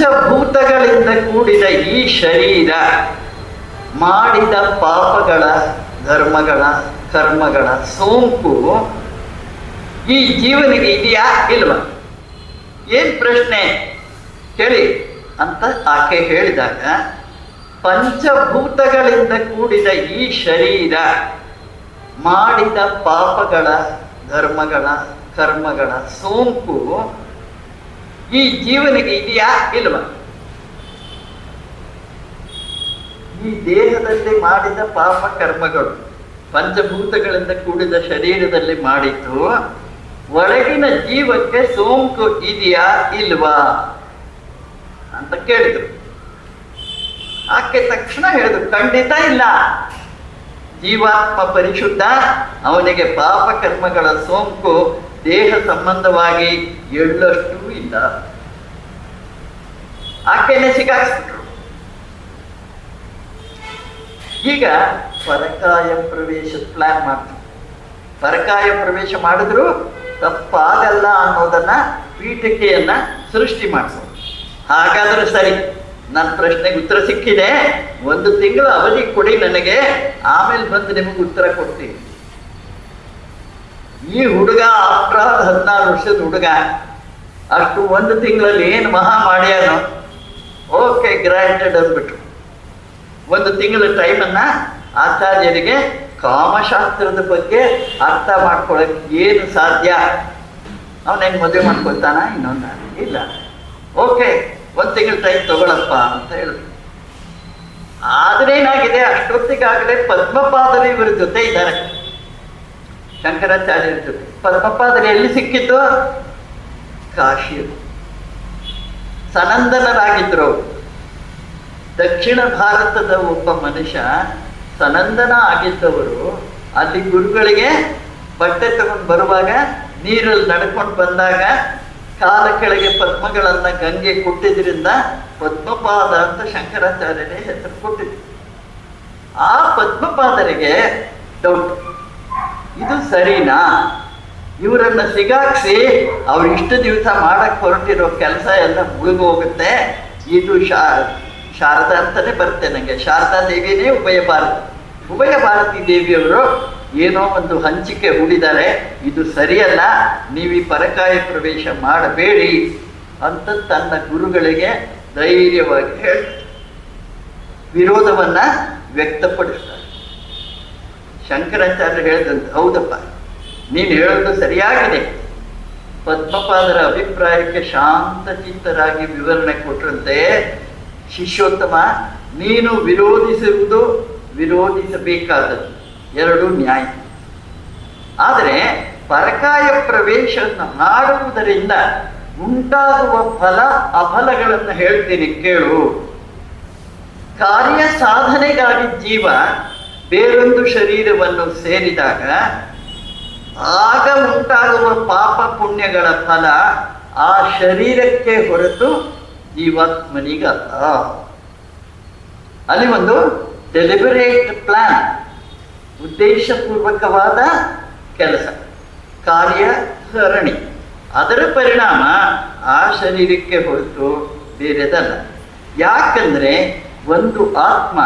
ಪಂಚಭೂತಗಳಿಂದ ಕೂಡಿದ ಈ ಶರೀರ ಮಾಡಿದ ಪಾಪಗಳ ಧರ್ಮಗಳ ಕರ್ಮಗಳ ಸೋಂಕು ಈ ಜೀವನಿಗೆ ಇದೆಯಾ ಇಲ್ವ? ಏನ್ ಪ್ರಶ್ನೆ? ಕೇಳಿ ಅಂತ ಆಕೆ ಹೇಳಿದಾಗ, ಪಂಚಭೂತಗಳಿಂದ ಕೂಡಿದ ಈ ಶರೀರ ಮಾಡಿದ ಪಾಪಗಳ ಧರ್ಮಗಳ ಕರ್ಮಗಳ ಸೋಂಕು ಈ ಜೀವನಿಗೆ ಇದೆಯಾ ಇಲ್ವ? ಈ ದೇಹದಲ್ಲಿ ಮಾಡಿದ ಪಾಪ ಕರ್ಮಗಳು ಪಂಚಭೂತಗಳಿಂದ ಕೂಡಿದ ಶರೀರದಲ್ಲಿ ಮಾಡಿದ್ದು ಒಳಗಿನ ಜೀವಕ್ಕೆ ಸೋಂಕು ಇದೆಯಾ ಇಲ್ವಾ ಅಂತ ಕೇಳಿದ್ರು. ಆಕೆ ತಕ್ಷಣ ಹೇಳಿದ್ರು, ಖಂಡಿತ ಇಲ್ಲ. ಜೀವಾತ್ಮ ಪರಿಶುದ್ಧ, ಅವನಿಗೆ ಪಾಪ ಕರ್ಮಗಳ ಸೋಂಕು ದೇಹ ಸಂಬಂಧವಾಗಿ ಎಳ್ಳಷ್ಟು ಇಲ್ಲ. ಆಕೆನೆ ಸಿಗಾಕ್ಸ್ಬಿಟ್ರು ಈಗ ಪರಕಾಯ ಪ್ರವೇಶ ಪ್ಲಾನ್ ಮಾಡ್ತಾರೆ ಪರಕಾಯ ಪ್ರವೇಶ ಮಾಡಿದ್ರು ತಪ್ಪಾಗಲ್ಲ ಅನ್ನೋದನ್ನ ಪೀಠಿಕೆಯನ್ನ ಸೃಷ್ಟಿ ಮಾಡಿಸೋದು ಹಾಗಾದ್ರೆ ಸರಿ ನನ್ನ ಪ್ರಶ್ನೆಗೆ ಉತ್ತರ ಸಿಕ್ಕಿದೆ. ಒಂದು ತಿಂಗಳ ಅವಧಿ ಕೊಡಿ ನನಗೆ, ಆಮೇಲೆ ಬಂದು ನಿಮಗೆ ಉತ್ತರ ಕೊಡ್ತೀನಿ. ಈ ಹುಡುಗ ಆಫ್ಟರ್ ಆಲ್ ಹದಿನಾರು ವರ್ಷದ ಹುಡುಗ. ಅಷ್ಟು ಒಂದು ತಿಂಗಳಲ್ಲಿ ಏನು ಮಹಾ ಮಾಡ್ಯಾನು, ಓಕೆ ಗ್ರಾಂಟೆಡ್ ಅಂದ್ಬಿಟ್ರು. ಒಂದು ತಿಂಗಳ ಟೈಮನ್ನ ಆಚಾರ್ಯರಿಗೆ ಕಾಮಶಾಸ್ತ್ರದ ಬಗ್ಗೆ ಅರ್ಥ ಮಾಡ್ಕೊಳಕ್ ಏನು ಸಾಧ್ಯ? ಅವನೇನು ಮದುವೆ ಮಾಡ್ಕೊಳ್ತಾನ, ಇನ್ನೊಂದ ಇಲ್ಲ. ಓಕೆ, ಒಂದು ತಿಂಗಳ ಟೈಮ್ ತಗೊಳಪ್ಪ ಅಂತ ಹೇಳಿದ್ರು. ಆದ್ರೆ ಏನಾಗಿದೆ ಅಷ್ಟೊತ್ತಿಗಾಗಲೇ ಪದ್ಮಪಾದರು ಇವರ ಜೊತೆ ಇದ್ದಾರೆ. ಶಂಕರಾಚಾರ್ಯರ ಜೊತೆ ಪದ್ಮಪಾದರು ಎಲ್ಲಿ ಸಿಕ್ಕಿತ್ತು? ಕಾಶಿ. ಸನಂದನರಾಗಿದ್ರು ದಕ್ಷಿಣ ಭಾರತದ ಒಬ್ಬ ಮನುಷ್ಯ ಸನಂದನ ಆಗಿದ್ದವರು. ಅಲ್ಲಿ ಗುರುಗಳಿಗೆ ಬಟ್ಟೆ ತಗೊಂಡು ಬರುವಾಗ ನೀರಲ್ಲಿ ನಡ್ಕೊಂಡು ಬಂದಾಗ ಕಾಲ ಕೆಳಗೆ ಪದ್ಮಗಳನ್ನ ಗಂಗೆ ಕೊಟ್ಟಿದ್ರಿಂದ ಪದ್ಮಪಾದ ಅಂತ ಶಂಕರಾಚಾರ್ಯನೇ ಹೆಸರು ಕೊಟ್ಟಿದ್ರು. ಆ ಪದ್ಮಪಾದರಿಗೆ ಡೌಟ್ ಇದು ಸರಿನಾ? ಇವರನ್ನ ಸಿಗಾಕ್ಸಿ, ಅವ್ರು ಇಷ್ಟು ದಿವಸ ಮಾಡಕ್ ಹೊರಟಿರೋ ಕೆಲಸ ಎಲ್ಲ ಮುಳುಗೋಗುತ್ತೆ ಇದು ಶಾ, ಶಾರದಾ ಅಂತಾನೆ ಬರುತ್ತೆ ನನಗೆ ಶಾರದಾ ದೇವಿನೇ ಉಭಯ ಭಾರತಿ. ಉಭಯ ಭಾರತಿ ದೇವಿಯವರು ಏನೋ ಒಂದು ಹಂಚಿಕೆ ಹೂಡಿದ್ದಾರೆ. ಇದು ಸರಿಯಲ್ಲ, ನೀವು ಈ ಪರಕಾಯ ಪ್ರವೇಶ ಮಾಡಬೇಡಿ ಅಂತ ತನ್ನ ಗುರುಗಳಿಗೆ ಧೈರ್ಯವಾಗಿ ಹೇಳಿ ವಿರೋಧವನ್ನ ವ್ಯಕ್ತಪಡಿಸ್ತಾರೆ. ಶಂಕರಾಚಾರ್ಯ ಹೇಳಿದಂತೆ, ಹೌದಪ್ಪ, ನೀನು ಹೇಳೋದು ಸರಿಯಾಗಿದೆ. ಪದ್ಮಪಾದರ ಅಭಿಪ್ರಾಯಕ್ಕೆ ಶಾಂತ ಚಿತ್ತರಾಗಿ ವಿವರಣೆ ಕೊಟ್ಟರಂತೆ, ಶಿಷ್ಯೋತ್ತಮ, ನೀನು ವಿರೋಧಿಸುವುದು ವಿರೋಧಿಸಬೇಕಾದದ್ದು. ಎರಡು ನ್ಯಾಯ. ಆದರೆ ಪರಕಾಯ ಪ್ರವೇಶವನ್ನು ಹಾಡುವುದರಿಂದ ಉಂಟಾಗುವ ಫಲ ಅಫಲಗಳನ್ನು ಹೇಳ್ತೀನಿ ಕೇಳು. ಕಾರ್ಯ ಸಾಧನೆಗಾಗಿ ಜೀವ ಬೇರೊಂದು ಶರೀರವನ್ನು ಸೇರಿದಾಗ ಆಗ ಉಂಟಾಗುವ ಪಾಪ ಪುಣ್ಯಗಳ ಫಲ ಆ ಶರೀರಕ್ಕೆ ಹೊರತು ಜೀವಾತ್ಮನಿಗಲ್ಲ ಅಲ್ಲಿ. ಒಂದು ಡೆಲಿಬರೇಟ್ ಪ್ಲಾನ್ ಉದ್ದೇಶಪೂರ್ವಕವಾದ ಕೆಲಸ ಕಾರ್ಯ ಸರಣಿ ಅದರ ಪರಿಣಾಮ ಆ ಶರೀರಕ್ಕೆ ಹೊರತು ಬೇರೆದಲ್ಲ. ಯಾಕಂದ್ರೆ ಒಂದು ಆತ್ಮ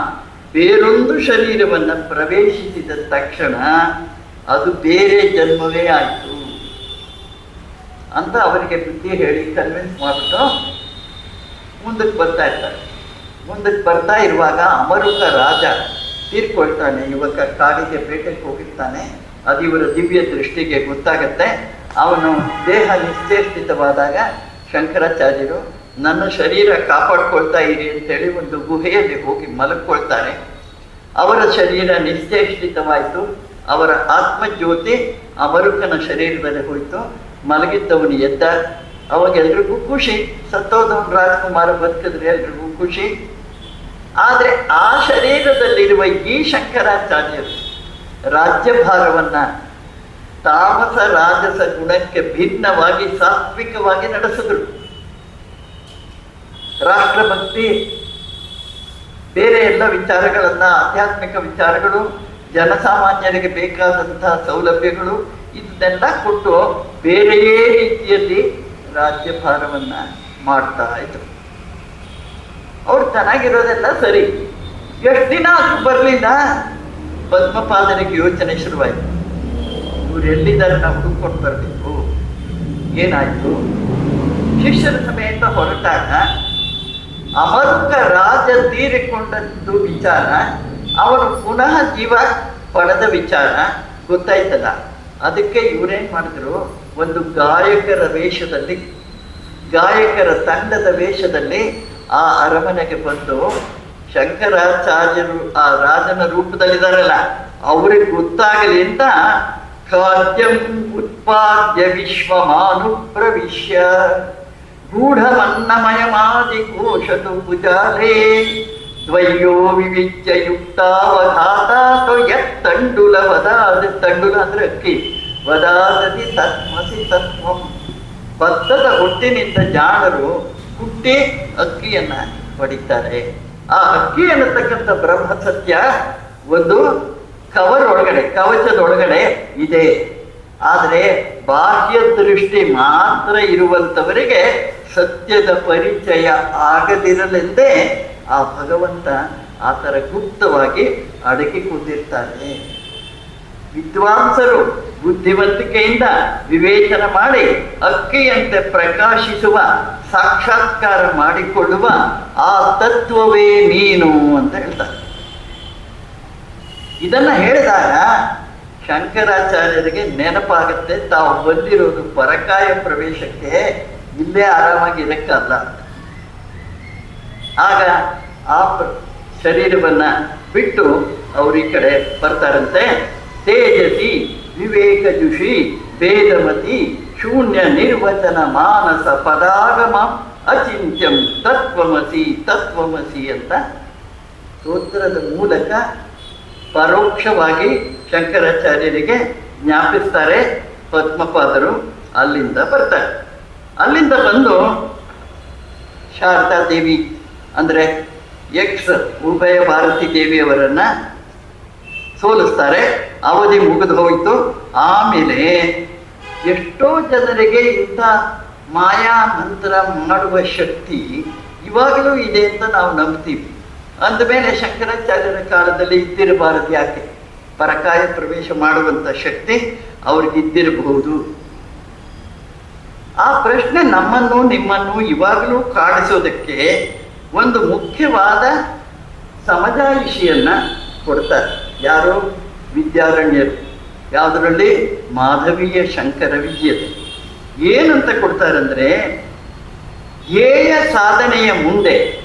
ಬೇರೊಂದು ಶರೀರವನ್ನು ಪ್ರವೇಶಿಸಿದ ತಕ್ಷಣ ಅದು ಬೇರೆ ಜನ್ಮವೇ ಆಯಿತು ಅಂತ ಅವರಿಗೆ ಬುದ್ಧಿ ಹೇಳಿ ಕನ್ವಿನ್ಸ್ ಮಾಡಿಬಿಟ್ಟು ಮುಂದಕ್ಕೆ ಬರ್ತಾ ಇರ್ತಾರೆ. ಮುಂದಕ್ಕೆ ಬರ್ತಾ ಇರುವಾಗ ಅಮರುಕ ರಾಜ ತೀರ್ಕೊಳ್ತಾನೆ ಯುವಕ ಕಾಡಿಗೆ ಬೇಟೆಗೆ ಹೋಗಿರ್ತಾನೆ. ಅದು ಇವರ ದಿವ್ಯ ದೃಷ್ಟಿಗೆ ಗೊತ್ತಾಗತ್ತೆ. ಅವನು ದೇಹ ನಿಶ್ಚೇಷ್ಟಿತವಾದಾಗ ಶಂಕರಾಚಾರ್ಯರು ನನ್ನ ಶರೀರ ಕಾಪಾಡ್ಕೊಳ್ತಾ ಇರಿ ಅಂತೇಳಿ ಒಂದು ಗುಹೆಯಲ್ಲಿ ಹೋಗಿ ಮಲಗ್ಕೊಳ್ತಾನೆ. ಅವರ ಶರೀರ ನಿಶ್ಚೇಷ್ಟಿತವಾಯಿತು ಅವರ ಆತ್ಮಜ್ಯೋತಿ ಆ ಮರುಕನ ಶರೀರದಲ್ಲಿ ಹೋಯಿತು. ಮಲಗಿದ್ದವನು ಎದ್ದ. ಅವಾಗ ಎಲ್ರಿಗೂ ಖುಷಿ. ಸತ್ತೋದವನು ರಾಜ್ಕುಮಾರ ಬದುಕಿದ್ರೆ ಎಲ್ರಿಗೂ ಖುಷಿ. ಆದರೆ ಆ ಶರೀರದಲ್ಲಿರುವ ಈ ಶಂಕರಾಚಾರ್ಯರು ರಾಜ್ಯಭಾರವನ್ನ ತಾಮಸ ರಾಜಸ ಗುಣಕ್ಕೆ ಭಿನ್ನವಾಗಿ ಸಾತ್ವಿಕವಾಗಿ ನಡೆಸಿದ್ರು. ರಾಷ್ಟ್ರಭಕ್ತಿ, ಬೇರೆ ಎಲ್ಲ ವಿಚಾರಗಳನ್ನ, ಆಧ್ಯಾತ್ಮಿಕ ವಿಚಾರಗಳು, ಜನಸಾಮಾನ್ಯರಿಗೆ ಬೇಕಾದಂತಹ ಸೌಲಭ್ಯಗಳು, ಇದನ್ನೆಲ್ಲ ಕೊಟ್ಟು ಬೇರೆಯೇ ರೀತಿಯಲ್ಲಿ ರಾಜ್ಯಭಾರವನ್ನ ಮಾಡ್ತಾ ಇದ್ರು. ಅವ್ರು ಚೆನ್ನಾಗಿರೋದೆಲ್ಲ ಸರಿ. ಎಷ್ಟು ದಿನ ಅದು ಬರ್ಲಿಲ್ಲ. ಪದ್ಮಪಾದನಿಗೆ ಯೋಚನೆ ಶುರುವಾಯ್ತು. ಇವ್ರು ಎಲ್ಲಿದ್ದಾರೆ ನಾವು ಹುಡುಕೊಂಡು ಬರಬೇಕು? ಏನಾಯ್ತು? ಶಿಷ್ಯರ ಸಮೇತ ಹೊರಟಾಗ ಅಮರ್ಕ ರಾಜ ತೀರಿಕೊಂಡದ್ದು ವಿಚಾರ, ಅವನು ಪುನಃ ಜೀವ ಪಡೆದ ವಿಚಾರ ಗೊತ್ತಾಯ್ತಲ್ಲ. ಅದಕ್ಕೆ ಇವರೇನ್ ಮಾಡಿದ್ರು? ಒಂದು ಗಾಯಕರ ವೇಷದಲ್ಲಿ, ಗಾಯಕರ ತಂಡದ ವೇಷದಲ್ಲಿ ಆ ಅರಮನೆಗೆ ಬಂದು ಶಂಕರಾಚಾರ್ಯರು, ಆ ರಾಜನ ರೂಪದಲ್ಲಿದ್ದಾರಲ್ಲ ಅವ್ರಿಗೆ ಗೊತ್ತಾಗಲಿ ಅಂತ ಖಾದ್ಯಂ ಉತ್ಪಾದ್ಯ ವಿಶ್ವಮಾನು ಕೋಶತು ಕುಜಾಲೇ ದ್ವಯ್ಯೋ ವಿವಿಚ್ಯ ಯುಕ್ತಾವಘಾತಾತು ಯತ್ತಂಡುಲ ವದಾದ ತಂಡುಲ ಅಂದ್ರೆ ಅಕ್ಕಿ. ವದಾದತಿ ತತ್ಮಸಿ ತತ್ವಂ. ಭತ್ತದ ಹುಟ್ಟಿನಿಂದ ಜಾಣರು ಹುಟ್ಟಿ ಅಕ್ಕಿಯನ್ನ ಹೊಡಿತಾರೆ ಆ ಅಕ್ಕಿ ಅನ್ನತಕ್ಕಂಥ ಬ್ರಹ್ಮ ಸತ್ಯ ಒಂದು ಕವರ್ ಒಳಗಡೆ ಕವಚದ ಒಳಗಡೆ ಇದೆ. ಆದರೆ ಬಾಹ್ಯ ದೃಷ್ಟಿ ಮಾತ್ರ ಇರುವಂಥವರಿಗೆ ಸತ್ಯದ ಪರಿಚಯ ಆಗದಿರಲೆಂದೇ ಆ ಭಗವಂತ ಆ ಗುಪ್ತವಾಗಿ ಅಡಗಿ ಕೂತಿರ್ತಾನೆ. ವಿದ್ವಾಂಸರು ಬುದ್ಧಿವಂತಿಕೆಯಿಂದ ವಿವೇಚನ ಮಾಡಿ ಅಕ್ಕಿಯಂತೆ ಪ್ರಕಾಶಿಸುವ, ಸಾಕ್ಷಾತ್ಕಾರ ಮಾಡಿಕೊಳ್ಳುವ ಆ ತತ್ವವೇ ನೀನು ಅಂತ ಹೇಳ್ತಾರೆ. ಇದನ್ನ ಹೇಳಿದಾಗ ಶಂಕರಾಚಾರ್ಯರಿಗೆ ನೆನಪಾಗುತ್ತೆ, ತಾವು ಬಂದಿರೋದು ಪರಕಾಯ ಪ್ರವೇಶಕ್ಕೆ ಇಲ್ಲೇ ಆರಾಮಾಗಿ ಇರಕ್ಕಲ್ಲ. ಆಗ ಆ ಶರೀರವನ್ನ ಬಿಟ್ಟು ಅವ್ರ ಈ ಕಡೆ ಬರ್ತಾರಂತೆ. ತೇಜಸಿ ವಿವೇಕಜುಷಿ ವೇದಮತಿ, ಶೂನ್ಯ ನಿರ್ವಚನ ಮಾನಸ ಪದಾಗಮ ಅಚಿಂತ್ಯಂ ತತ್ವಮಸಿ ತತ್ವಮಸಿ ಅಂತ ಸ್ತೋತ್ರದ ಮೂಲಕ ಪರೋಕ್ಷವಾಗಿ ಶಂಕರಾಚಾರ್ಯರಿಗೆ ಜ್ಞಾಪಿಸ್ತಾರೆ ಪದ್ಮಪಾದರು. ಅಲ್ಲಿಂದ ಬರ್ತಾರೆ. ಅಲ್ಲಿಂದ ಬಂದು ಶಾರದಾ ದೇವಿ ಅಂದರೆ ಎಕ್ಸ್ ಉಭಯ ಭಾರತಿ ದೇವಿಯವರನ್ನ ಸೋಲಿಸ್ತಾರೆ. ಅವಧಿ ಮುಗಿದು ಹೋಯಿತು. ಆಮೇಲೆ ಎಷ್ಟೋ ಜನರಿಗೆ ಇಂಥ ಮಾಯಾ ಮಂತ್ರ ಮಾಡುವ ಶಕ್ತಿ ಇವಾಗಲೂ ಇದೆ ಅಂತ ನಾವು ನಂಬ್ತೀವಿ. ಅಂದಮೇಲೆ ಶಂಕರಾಚಾರ್ಯರ ಕಾಲದಲ್ಲಿ ಇದ್ದಿರಬಾರದು ಯಾಕೆ? ಪರಕಾಯ ಪ್ರವೇಶ ಮಾಡುವಂಥ ಶಕ್ತಿ ಅವ್ರಿಗಿದ್ದಿರಬಹುದು. ಆ ಪ್ರಶ್ನೆ ನಮ್ಮನ್ನು ನಿಮ್ಮನ್ನು ಇವಾಗಲೂ ಕಾಡಿಸೋದಕ್ಕೆ ಒಂದು ಮುಖ್ಯವಾದ ಸಮಜಾಯಿಷಿಯನ್ನ ಕೊಡ್ತಾರೆ. ಯಾರು? ವಿದ್ಯಾರಣ್ಯರು. ಯಾವುದರಲ್ಲಿ? ಮಾಧವೀಯ ಶಂಕರ ವಿದ್ಯತೆ ಏನಂತ ಕೊಡ್ತಾರಂದ್ರೆ, ಏಯ ಸಾಧನೆಯ ಮುಂದೆ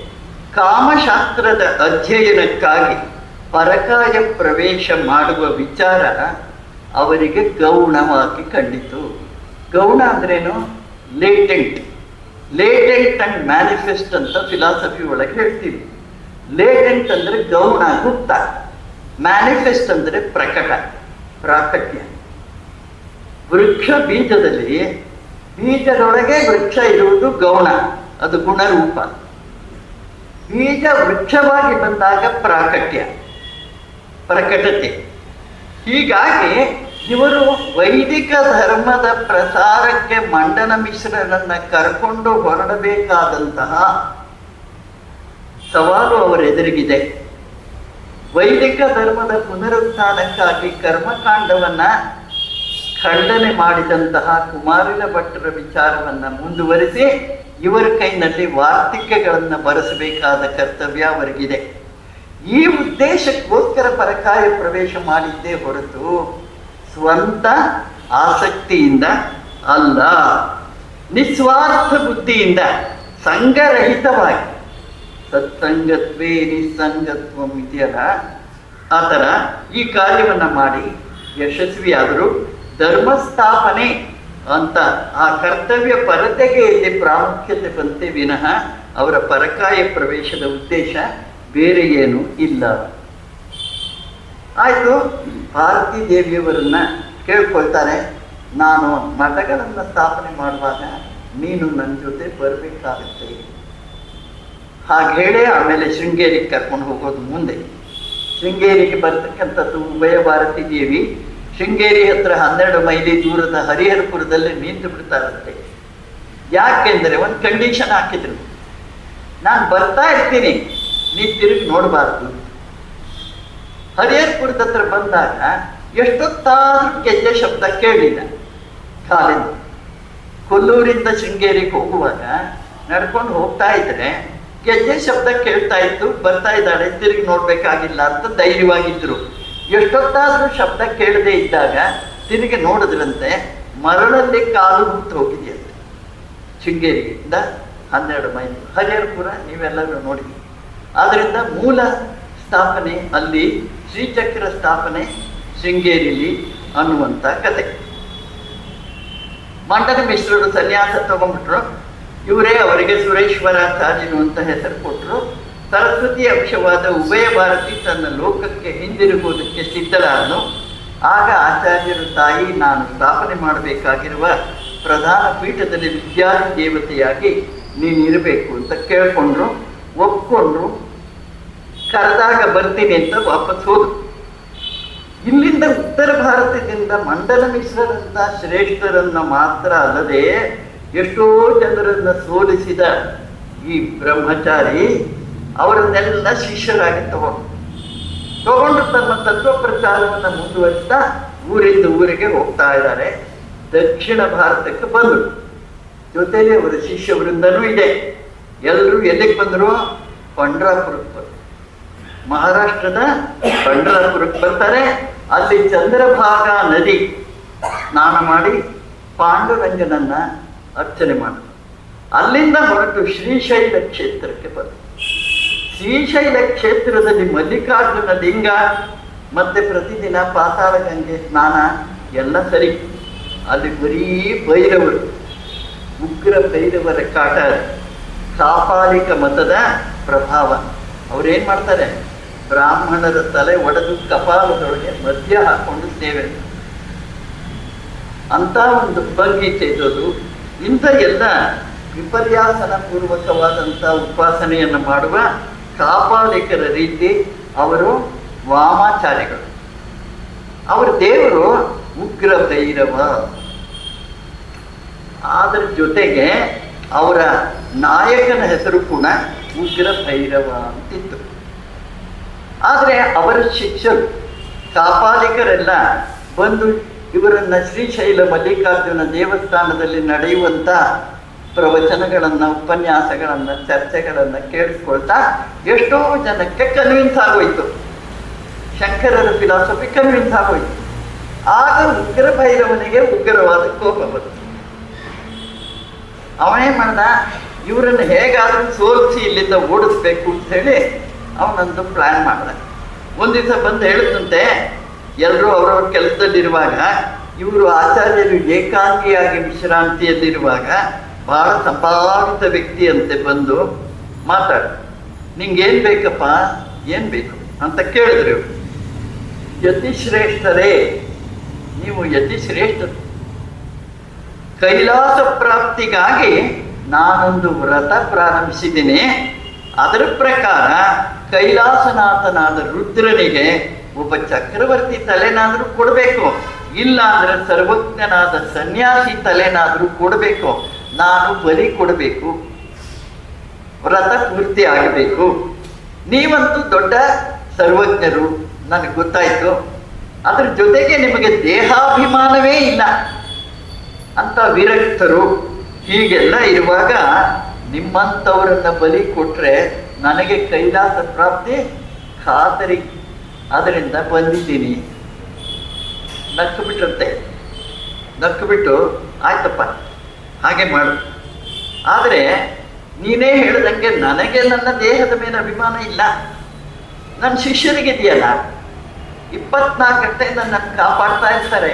ಕಾಮಶಾಸ್ತ್ರದ ಅಧ್ಯಯನಕ್ಕಾಗಿ ಪರಕಾಯ ಪ್ರವೇಶ ಮಾಡುವ ವಿಚಾರ ಅವರಿಗೆ ಗೌಣವಾಗಿ ಕಂಡಿತು. ಗೌಣ ಅಂದ್ರೇನು? ಲೇಟೆಂಟ್ ಲೇಟೆಂಟ್ ಅಂಡ್ ಮ್ಯಾನಿಫೆಸ್ಟ್ ಅಂತ ಫಿಲಾಸಫಿ ಒಳಗೆ ಹೇಳ್ತೀವಿ. ಲೇಟೆಂಟ್ ಅಂದ್ರೆ ಗೌಣ, ಗುಪ್ತ. ಮ್ಯಾನಿಫೆಸ್ಟ್ ಅಂದ್ರೆ ಪ್ರಕಟ, ಪ್ರಾಕಟ್ಯ. ವೃಕ್ಷ ಬೀಜದಲ್ಲಿ ಬೀಜದೊಳಗೆ ವೃಕ್ಷ ಇರುವುದು ಗೌಣ, ಅದು ಗುಣರೂಪ. ಬೀಜ ವೃಕ್ಷವಾಗಿ ಬಂದಾಗ ಪ್ರಾಕಟ್ಯ. ಪ್ರಕಟತೆ ಹೀಗಾಗಿ ಇವರು ವೈದಿಕ ಧರ್ಮದ ಪ್ರಸಾರಕ್ಕೆ ಮಂಡನ ಮಿಶ್ರರನ್ನ ಕರ್ಕೊಂಡು ಹೊರಡಬೇಕಾದಂತಹ ಸವಾಲು ಅವರ ಎದುರಿಗಿದೆ. ವೈದಿಕ ಧರ್ಮದ ಪುನರುತ್ಥಾನಕ್ಕಾಗಿ ಕರ್ಮಕಾಂಡವನ್ನ ಖಂಡನೆ ಮಾಡಿದಂತಹ ಕುಮಾರಿನ ಭಟ್ಟರ ವಿಚಾರವನ್ನ ಮುಂದುವರಿಸಿ ಇವರ ಕೈನಲ್ಲಿ ವಾರ್ತಿಕಗಳನ್ನ ಬರೆಸಬೇಕಾದ ಕರ್ತವ್ಯ ಅವರಿಗಿದೆ. ಈ ಉದ್ದೇಶಕ್ಕೋಸ್ಕರ ಪರಕಾಯ ಪ್ರವೇಶ ಮಾಡಿದ್ದೇ ಹೊರತು ಸ್ವಂತ ಆಸಕ್ತಿಯಿಂದ ಅಲ್ಲ, ನಿಸ್ವಾರ್ಥ ಬುದ್ಧಿಯಿಂದ ಸಂಘರಹಿತವಾಗಿ ಸತ್ಸಂಗತ್ವೇ ನಿಸ್ಸಂಗತ್ವಂ ಇದೆಯಲ್ಲ ಆ ಥರ ಈ ಕಾರ್ಯವನ್ನು ಮಾಡಿ ಯಶಸ್ವಿಯಾದರೂ ಧರ್ಮಸ್ಥಾಪನೆ ಅಂತ ಆ ಕರ್ತವ್ಯ ಪರತೆಗೆ ಇಲ್ಲಿ ಪ್ರಾಮುಖ್ಯತೆ ಬಂತೆ ವಿನಃ ಅವರ ಪರಕಾಯ ಪ್ರವೇಶದ ಉದ್ದೇಶ ಬೇರೆ ಏನು ಇಲ್ಲ. ಆಯಿತು, ಭಾರತೀ ದೇವಿಯವರನ್ನ ಕೇಳ್ಕೊಳ್ತಾರೆ. ನಾನು ಮಠಗಳನ್ನು ಸ್ಥಾಪನೆ ಮಾಡುವಾಗ ನೀನು ನನ್ನ ಜೊತೆ ಬರಬೇಕಾಗುತ್ತೆ. ಹಾಗೆ ಹೇಳಿ ಆಮೇಲೆ ಶೃಂಗೇರಿಗೆ ಕರ್ಕೊಂಡು ಹೋಗೋದು ಮುಂದೆ. ಶೃಂಗೇರಿಗೆ ಬರ್ತಕ್ಕಂಥದ್ದು ಉಭಯ ಭಾರತಿ ದೇವಿ. ಶೃಂಗೇರಿ ಹತ್ರ ಹನ್ನೆರಡು ಮೈಲಿ ದೂರದ ಹರಿಹರಪುರದಲ್ಲಿ ನಿಂತು ಬಿಡ್ತಾರಂತೆ. ಯಾಕೆಂದ್ರೆ ಒಂದು ಕಂಡೀಷನ್ ಹಾಕಿದ್ರು. ನಾನು ಬರ್ತಾ ಇರ್ತೀನಿ. ನೀ ತಿರುಗಿ ನೋಡಬಾರ್ದು. ಹರಿಹರ್ಪುರದ ಹತ್ರ ಬಂದಾಗ ಎಷ್ಟೊತ್ತಾದ್ರೂ ಗೆಜ್ಜೆ ಶಬ್ದ ಕೇಳಿಲ್ಲ. ಕಾಲಿಂದ. ಕೊಲ್ಲೂರಿಂದ ಶೃಂಗೇರಿಗೆ ಹೋಗುವಾಗ ನಡ್ಕೊಂಡು ಹೋಗ್ತಾ ಇದ್ರೆ ಗೆಜ್ಜೆ ಶಬ್ದ ಕೇಳ್ತಾ ಇತ್ತು, ಬರ್ತಾ ಇದ್ದಾಳೆ, ತಿರುಗಿ ನೋಡ್ಬೇಕಾಗಿಲ್ಲ ಅಂತ ಧೈರ್ಯವಾಗಿದ್ರು. ಎಷ್ಟೊತ್ತಾದ್ರೂ ಶಬ್ದ ಕೇಳದೆ ಇದ್ದಾಗ ತಿರುಗಿ ನೋಡಿದ್ರಂತೆ ಮರಳಲ್ಲಿ ಕಾಲು ಹುಟ್ಟು ಹೋಗಿದೆಯಂತೆ ಶೃಂಗೇರಿಯಿಂದ ಹನ್ನೆರಡು ಮೈಲು. ಹರಿಹರಪುರ ನೀವೆಲ್ಲರೂ ನೋಡಿ. ಆದ್ರಿಂದ ಮೂಲ ಸ್ಥಾಪನೆ ಅಲ್ಲಿ ಶ್ರೀಚಕ್ರ ಸ್ಥಾಪನೆ ಶೃಂಗೇರಿಲಿ ಅನ್ನುವಂಥ ಕತೆ. ಮಂಡನ ಮಿಶ್ರರು ಸನ್ಯಾಸ ತಗೊಂಡ್ಬಿಟ್ರು. ಇವರೇ ಅವರಿಗೆ ಸುರೇಶ್ವರಾಚಾರ್ಯನು ಅಂತ ಹೆಸರು ಕೊಟ್ಟರು ಸರಸ್ವತಿ ಅಂಶವಾದ ಉಭಯ ಭಾರತಿ ತನ್ನ ಲೋಕಕ್ಕೆ ಹಿಂದಿರುಗುವುದಕ್ಕೆ ಸಿದ್ಧರಾದನು ಆಗ ಆಚಾರ್ಯರು, ತಾಯಿ, ನಾನು ಸ್ಥಾಪನೆ ಮಾಡಬೇಕಾಗಿರುವ ಪ್ರಧಾನ ಪೀಠದಲ್ಲಿ ವಿದ್ಯಾರ್ಥಿ ದೇವತೆಯಾಗಿ ನೀನಿರಬೇಕು ಅಂತ ಕೇಳ್ಕೊಂಡ್ರು. ಒಪ್ಕೊಂಡ್ರು. ಕರೆದಾಗ ಬರ್ತೀನಿ ಅಂತ ವಾಪಸ್ ಹೋದ್ರು. ಇಲ್ಲಿಂದ ಉತ್ತರ ಭಾರತದಿಂದ ಮಂಡಲ ಮಿಶ್ರರಂತ ಶ್ರೇಷ್ಠರನ್ನ ಮಾತ್ರ ಅಲ್ಲದೆ ಎಷ್ಟೋ ಜನರನ್ನ ಸೋಲಿಸಿದ ಈ ಬ್ರಹ್ಮಚಾರಿ ಅವರನ್ನೆಲ್ಲ ಶಿಷ್ಯರಾಗಿ ತಗೊಂಡು. ತಗೊಂಡು ತಮ್ಮ ತತ್ವ ಪ್ರಚಾರವನ್ನು ಮುಂದುವರಿಸ್ತಾ ಊರಿಂದ ಊರಿಗೆ ಹೋಗ್ತಾ ಇದ್ದಾರೆ. ದಕ್ಷಿಣ ಭಾರತಕ್ಕೆ ಬಂದರು. ಜೊತೆಲಿ ಅವರ ಶಿಷ್ಯ ವೃಂದನೂ ಇದೆ. ಎಲ್ಲರೂ ಎಲ್ಲಿಗೆ ಬಂದರು? ಪಂಡ್ರಾಪುರಕ್ಕೆ ಮಹಾರಾಷ್ಟ್ರದ ಪಂಡರಪುರಕ್ಕೆ ಬರ್ತಾರೆ. ಅಲ್ಲಿ ಚಂದ್ರಭಾಗ ನದಿ ಸ್ನಾನ ಮಾಡಿ ಪಾಂಡುರಂಗನನ್ನ ಅರ್ಚನೆ ಮಾಡ್ತಾರೆ. ಅಲ್ಲಿಂದ ಹೊರಟು ಶ್ರೀಶೈಲ ಕ್ಷೇತ್ರಕ್ಕೆ ಬಂದರು ಶ್ರೀಶೈಲ ಕ್ಷೇತ್ರದಲ್ಲಿ ಮಲ್ಲಿಕಾರ್ಜುನ ಲಿಂಗ ಮತ್ತೆ ಪ್ರತಿದಿನ ಪಾತಾಳ ಗಂಗೆ ಸ್ನಾನ ಎಲ್ಲ ಸರಿ. ಅಲ್ಲಿ ಬರೀ ಭೈರವರು, ಉಗ್ರ ಭೈರವರ ಕಾಟ ಕಾಪಾಲಿಕ ಮತದ ಪ್ರಭಾವ. ಅವ್ರೇನ್ ಮಾಡ್ತಾರೆ? ಬ್ರಾಹ್ಮಣರ ತಲೆ ಒಡೆದು ಕಪಾಲದೊಳಗೆ ಮದ್ಯ ಹಾಕೊಂಡು ಸೇವೆ ಅಂತ ಒಂದು ಭಂಗಿ ತೆಗೆದು ಇಂಥ ಎಲ್ಲ ವಿಪರ್ಯಾಸನ ಪೂರ್ವಕವಾದಂಥ ಉಪಾಸನೆಯನ್ನು ಮಾಡುವ ಕಾಪಾಲಿಕರ ರೀತಿ ಅವರು ವಾಮಾಚಾರ್ಯಗಳು. ಅವರ ದೇವರು ಉಗ್ರ ಭೈರವ. ಅದರ ಜೊತೆಗೆ ಅವರ ನಾಯಕನ ಹೆಸರು ಕೂಡ ಉಗ್ರ ಭೈರವ ಅಂತಿತ್ತು. ಆದರೆ ಅವರ ಶಿಕ್ಷರು ಕಾಪಾಲಿಕರೆಲ್ಲ ಬಂದು ಇವರನ್ನ ಶ್ರೀಶೈಲ ಮಲ್ಲಿಕಾರ್ಜುನ ದೇವಸ್ಥಾನದಲ್ಲಿ ನಡೆಯುವಂತ ಪ್ರವಚನಗಳನ್ನು, ಉಪನ್ಯಾಸಗಳನ್ನು, ಚರ್ಚೆಗಳನ್ನು ಕೇಳಿಸ್ಕೊಳ್ತಾ ಎಷ್ಟೋ ಜನಕ್ಕೆ ಕನ್ವಿನ್ಸ್ ಆಗೋಯ್ತು. ಶಂಕರರ ಫಿಲಾಸಫಿ ಕನ್ವಿನ್ಸ್ ಆಗೋಯ್ತು. ಆಗ ಉಗ್ರ ಭೈರವನಿಗೆ ಉಗ್ರವಾದ ಕೋಪ ಬಂತು. ಅವನೇ ಮಾಡ್ದ, ಇವರನ್ನು ಹೇಗಾದರೂ ಸೋಲಿಸಿ ಇಲ್ಲಿಂದ ಓಡಿಸ್ಬೇಕು ಅಂತ ಹೇಳಿ ಅವನೊಂದು ಪ್ಲಾನ್ ಮಾಡಿದೆ. ಒಂದ್ ದಿವಸ ಬಂದು ಹೇಳಿದಂತೆ ಎಲ್ಲರೂ ಅವರವ್ರ ಕೆಲಸದಲ್ಲಿರುವಾಗ, ಇವರು ಆಚಾರ್ಯರು ಏಕಾಂಗಿಯಾಗಿ ವಿಶ್ರಾಂತಿಯಲ್ಲಿರುವಾಗ ಬಹಳ ಸಂಭಾವಿತ ವ್ಯಕ್ತಿಯಂತೆ ಬಂದು ಮಾತಾಡ ನಿಂಗೇನು ಬೇಕಪ್ಪ? ಏನು ಬೇಕು? ಅಂತ ಕೇಳಿದ್ರು ಯತಿ ಯತಿಶ್ರೇಷ್ಠರೇ, ನೀವು ಯತಿಶ್ರೇಷ್ಠರು. ಕೈಲಾಸ ಪ್ರಾಪ್ತಿಗಾಗಿ ನಾನೊಂದು ವ್ರತ ಪ್ರಾರಂಭಿಸಿದ್ದೀನಿ. ಅದರ ಪ್ರಕಾರ ಕೈಲಾಸನಾಥನಾದ ರುದ್ರನಿಗೆ ಒಬ್ಬ ಚಕ್ರವರ್ತಿ ತಲೆನಾದ್ರೂ ಕೊಡಬೇಕು. ಇಲ್ಲ ಅಂದ್ರೆ ಸರ್ವಜ್ಞನಾದ ಸನ್ಯಾಸಿ ತಲೆನಾದ್ರೂ ಕೊಡಬೇಕು. ನಾನು ಬಲಿ ಕೊಡಬೇಕು. ವ್ರತ ಪೂರ್ತಿ ಆಗಬೇಕು. ನೀವಂತೂ ದೊಡ್ಡ ಸರ್ವಜ್ಞರು. ನನಗೆ ಗೊತ್ತಾಯ್ತು. ಅದ್ರ ಜೊತೆಗೆ ನಿಮಗೆ ದೇಹಾಭಿಮಾನವೇ ಇಲ್ಲ. ಅಂತ ವಿರಕ್ತರು ಹೀಗೆಲ್ಲ ಇರುವಾಗ ನಿಮ್ಮಂಥವರನ್ನ ಬಲಿ ಕೊಟ್ರೆ ನನಗೆ ಕೈಲಾಸ ಪ್ರಾಪ್ತಿ ಖಾತರಿ. ಅದರಿಂದ ಬಂದಿದ್ದೀನಿ. ನಕ್ಕು ಬಿಟ್ರಂತೆ ನಕ್ಕು ಬಿಟ್ಟು ಆಯ್ತಪ್ಪ, ಹಾಗೆ ಮಾಡು. ಆದರೆ ನೀನೇ ಹೇಳಿದಂಗೆ ನನಗೆ ನನ್ನ ದೇಹದ ಮೇಲೆ ಅಭಿಮಾನ ಇಲ್ಲ. ನನ್ನ ಶಿಷ್ಯರಿಗಿದೆಯಲ್ಲ, ಇಪ್ಪತ್ನಾಲ್ಕು ಗಂಟೆ ನನ್ನ ಕಾಪಾಡ್ತಾ ಇರ್ತಾರೆ.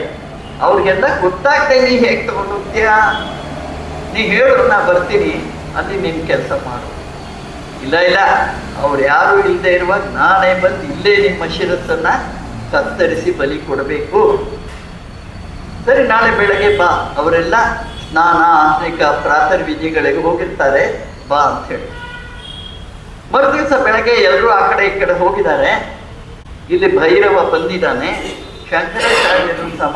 ಅವ್ರಿಗೆಲ್ಲ ಗೊತ್ತಾಗ್ತೇ ನೀ ಹೇಗೆ ತಗೊಂಡು ಹೋಗ್ತೀಯಾ? ನೀ ಹೇಳು ನಾ ಬರ್ತೀನಿ. ಅಲ್ಲಿ ನಿನ್ ಕೆಲಸ ಮಾಡು. ಇಲ್ಲ ಇಲ್ಲ, ಅವ್ರು ಯಾರು ಇಲ್ಲದೆ ಇರುವಾಗ ನಾನೇ ಬಂದು ಇಲ್ಲೇ ನಿಮ್ಮ ಶಿರಸ್ಸನ್ನ ಕತ್ತರಿಸಿ ಬಲಿ ಕೊಡಬೇಕು. ಸರಿ, ನಾಳೆ ಬೆಳಗ್ಗೆ ಬಾ. ಅವರೆಲ್ಲ ಸ್ನಾನ ಆಂತರಿಕ ಪ್ರಾತರ್ವಿಧಿಗಳಿಗೆ ಹೋಗಿರ್ತಾರೆ. ಬಾ ಅಂತ ಹೇಳಿ. ಮರುದಿವಸ ಬೆಳಗ್ಗೆ ಎಲ್ಲರೂ ಆ ಕಡೆ ಈ ಕಡೆ ಹೋಗಿದ್ದಾರೆ. ಇಲ್ಲಿ ಭೈರವ ಬಂದಿದ್ದಾನೆ. ಶಂಕರಾಚಾರ್ಯರು ಸಹ